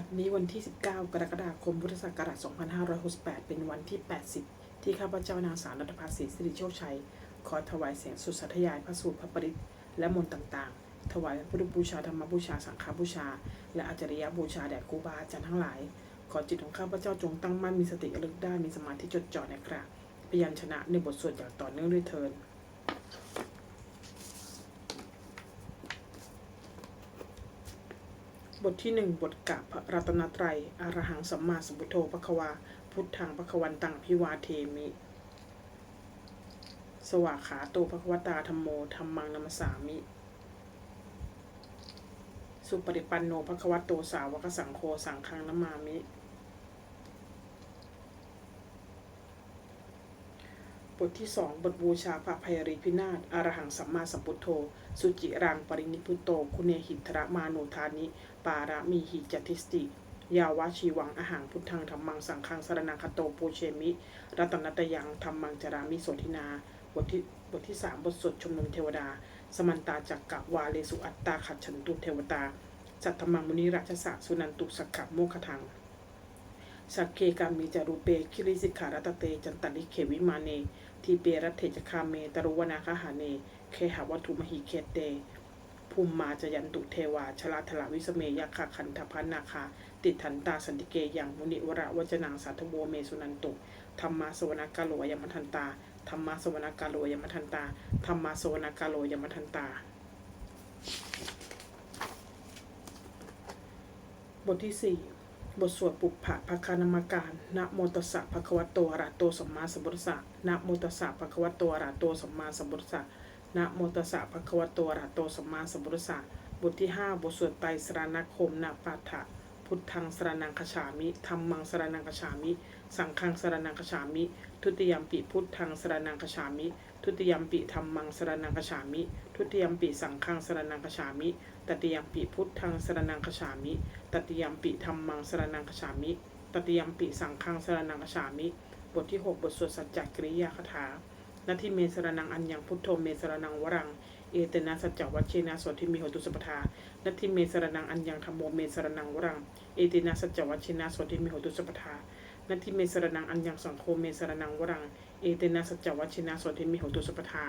บัดนี้วันที่ 19 กรกฎาคม พุทธศักราช 2568 เป็นวันที่ 80 ที่ข้าพเจ้านางสาวรัตภาสีสิริโชคชัย ขอถวายเสียงสุดสัทยายพระสูตรพระปริตและมนต์ต่างๆ ถวายพุทธบูชาธรรมบูชาสังฆบูชา และอาจารยบูชาแด่ครูบาอาจารย์ทั้งหลาย ขอจิตของข้าพเจ้าจงตั้งมั่นมีสติระลึกได้มีสมาธิจดจ่อในกระพยัญชนะในบทสวดอย่างต่อเนื่องด้วยเทิน ทที่หนึ่งบทกะพระรัตนตรัยอรหังสัมมาสัมพุทโธปะควา พุทธังปะควันตังพิวาเทมิ สวากขาโตพระควตาธรรมโมธรรมังนัมสามิ สุปฏิปันโนปะควตโตสาวกสังโฆสังฆังนัมามิ บทที่สองบทบูชาพระภัยรีพินาศอรหังสัมมาสัมพุทโธ สุจิรังปรินิพุโต คุเนหิทระมาโนธานิ ปาระมีหิจติสติ ยาวาชีวังอาหังพุทธังธรรมังสังฆังสรนังคโตปูเชมิ รัตนตยังธรรมังจารามิโสทินา บทที่บทที่สามบทสวดชมนุมเทวดา สมันตาจักกะวาเลสุอัตตาขัดฉันตุเทวตาสัตธรรมังมุนิราชสะสุนันตุสักขะโมคทัง สักเคกามิจารุเปคิริสิกขารัตเต จันตลิเขวิมาเนทีเปรัตเทจคาเมตรุวนาคหาเน เคหาวัตถุมหิเคเต ภูมิมาจยันตุเทวา ชลาธลาวิสเมยคาคันธพันนาคา ติทันตาสันติเกยังมุนิวระวจนังสัทโวเมสุนันตุธรรมาสวนากาโลยมทันตาธรรมาสวนากาโลยมทันตาธรรมาสวนากาโลยมทันตา บทที่สี่ บทสวดปุพพะภคานามการนะโมตัสสะภควะโตอะระหะโตสัมมาสัมพุทธัสสะนะโมตัสสะภควะโตอะระหะโตสัมมาสัมพุทธัสสะนะโมตัสสะภควะโตอะระหะโตสัมมาสัมพุทธัสสะบทที่ห้าบทสวดไตรสรณคมนะปาฐะพุทธังสรนังคฉามิธรรมังสรนังคฉามิ สังฆังสรนังคฉามิ ทุติยมปิพุทธังสรนังคฉามิ ทุติยมปิธรรมังสรนังคฉามิ ทุติยมปิสังฆังสรนังคฉามิตติยมปิพุทธังสรนังคฉามิ ตติยมปิธรรมังสรนังคฉามิ ตติยมปิสังฆังสรนังคฉามิ บทที่ 6 บทสวดสัจจกริยาคาถานาทิเมสรนังอัญญังพุทโธเมสรนังวรัง เอเตนะสัจจวัชเชนะสวดทิมิโหตุสปทานาทิเมสรนังอัญญังธรรมโมเมสรนังวรัง เอเตนะสัจจวัชเชนะสวดทิมิโหตุสปทา นาทิเมสรนังอัญญังสังโฆเมสรนังวรัง เอเตนะสัจวัชเชนะสวทิมิโหตุสปทา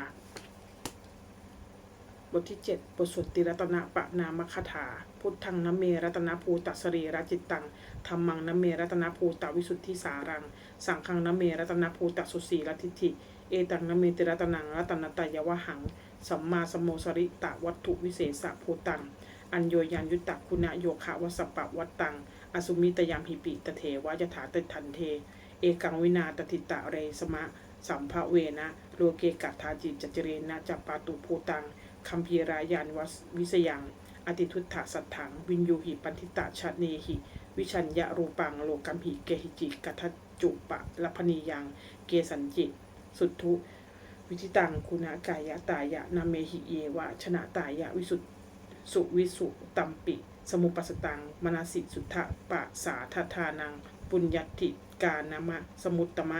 บทที่ 7 บทสวดติรัตนะปะนามคาถา พุทธังนเมรัตนภูตัสรีรจิตตังธรรมังนเมรัตนภูตวิสุทธิสารัง สังฆังนเมรัตนภูตสุสีรทิฏฐิเอตังนเมติรัตนังรัตนตยวหัง สัมมาสมโมสริตะวัตถุวิเศษสะภูตัง อัญโยยันยุตตะคุณโยคะวสปะวัตตัง อสุมิตยามหิปิตเทวายถาติทันเท เอกังวินาตติตะเรสมะ สัมภเวนะโลเกกัตถาจิจจเรนะจัปปาตุภูตังคัมภีรายานวัสวิสยัง อติทุตถะสัทถัง วินยูหิปันทิตะชะเนหิ วิชัญญะรูปังโลกัมหิเกหิจิกัทจุปะลพนียัง เกสัญจิสุทุวิจิตังคุณากายะตายะนาเมหิเยวะชนะตายะวิสุทธ สุวิสุตัมปิ สมุปัสตัง มนาสิสุทธะปะสาทธานัง ปุญญติกานามะ สมุตตมะ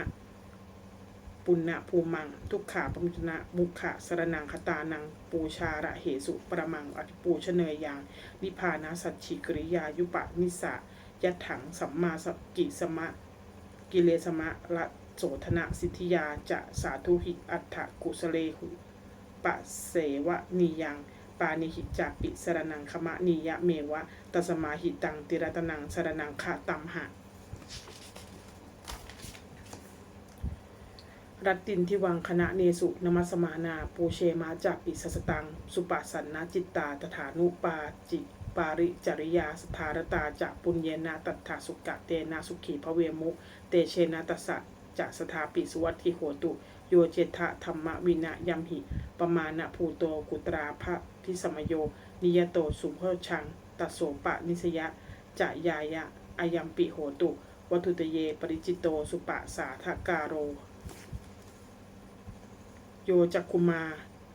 ปุณณภูมัง ทุกขาปมุจนะมุขะสรนังคตานัง ปูชาระเหสุประมังอธิปูชเนยยังนิพานาสัจฉิกริยายุปะนิสะยัตถังสัมมาสกิสมะ กิเลสมะละโสธนะสิทธิยาจะสาธุหิอัฏฐกุสเลหุปะเสวะนียัง ปานิหิจาปิสรนังคมะนียะเมวะตสมาหิตังติรตนังสรนังคะตัมหะ รัตตินที่วังคณะเนสุนมัสมานาปูเชมาจากปิสสตัง สุปัสสันนาจิตตาตถานุปาจิปาริจริยาสถารตาจะปุญเยนาตัถาสุกะเตนะสุขีพระเวมุ เตเชนะตัสะจะสถาปิสุวัติโหตุ โยเจทะธรรมวินะยัมหิ ปมาณภูโตกุตราภะพิสมโย นิยโตสุเพชังตัสโสปะนิสยะจะยายะอายัมปิโหตุ วัตุตเยปริจิตโตสุปะสาทกาโร โยจักคุมา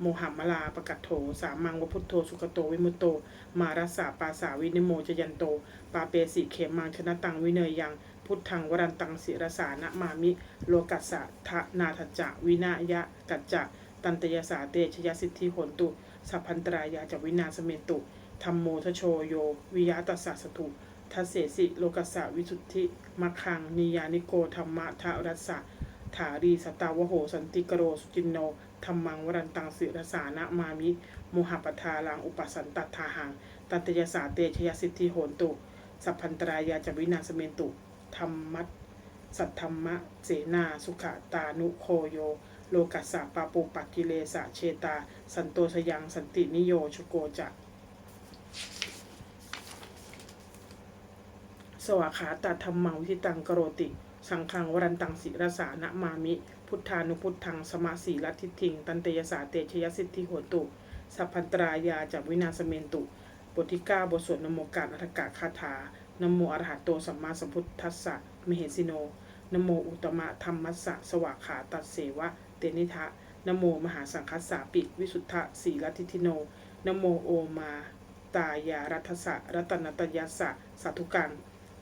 โมหัมมลาปกัตโถ สามังวพุทโธสุขโตวิมุตโต มารัสสาปาสาวินิโมจยันโต ปาเปสิเขมังชนะตังวิเนยยัง พุทธังวรันตังศิรสานะมามิ โลกัสสะทะนาทจจะวินายะกัจจะตันตยสาเตชยสิทธิโหนตุสัพพันตรายาจวินาสเมตุธรรมโมทโชโย วิยะตัสสะสตุทัสเสสิโลกัสสะวิสุทธิมัคคังนิยานิโกธรรมะทะรัสสะถารีสตาวโหสันติกโรสุจินโนธรรมังวรันตังสิรสานะมามิโมหปทาลังอุปสันตทาหังตันตยสาเตชยสิทธิโหนตุ สัพพันตรายาจวินาสเมนตุ ธรรมัตสัทธรรมะเสนาสุขตานุโคโย โลกัสสะปาปุปักกิเลสะเชตา สันโตชยังสันตินิโยชโกจะสวาขาตธรรมังวิธิตังกโรติ สังฆังวรันตังศิรสานะมามิ พุทธานุพุทธังสมาสีลัทิทิง ตันเตยสาเตชยสิทธิโหตุ สัพพันตรายาจากวินาสเมนตุ บทที่ 9 บทสวดนโมการอัฏฐกะคาถา นโมอรหัตโตสัมมาสัมพุทธัสสะมเหสิโนนโมอุตมะธรรมัสสะสวากขาตัสเสวะ เตนิทะนโมมหาสังคัสสะปิวิสุทธะสีลัทธิทิโนนโมโอมาตายารัตสะรัตนตยัสสะสัทุกัง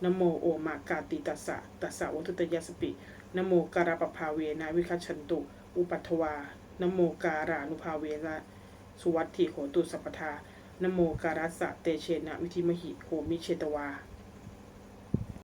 นโมโอมากาติตัสสะตัสสะวัตุตยัสปินโมการปภาเวนะวิคัชชันตุ อุปัทวานโมการานุภาเวนะสุวัตถิโหตุสัพพทานโมการัสสะเตเชนะวิธิมหิโหมิเชตวา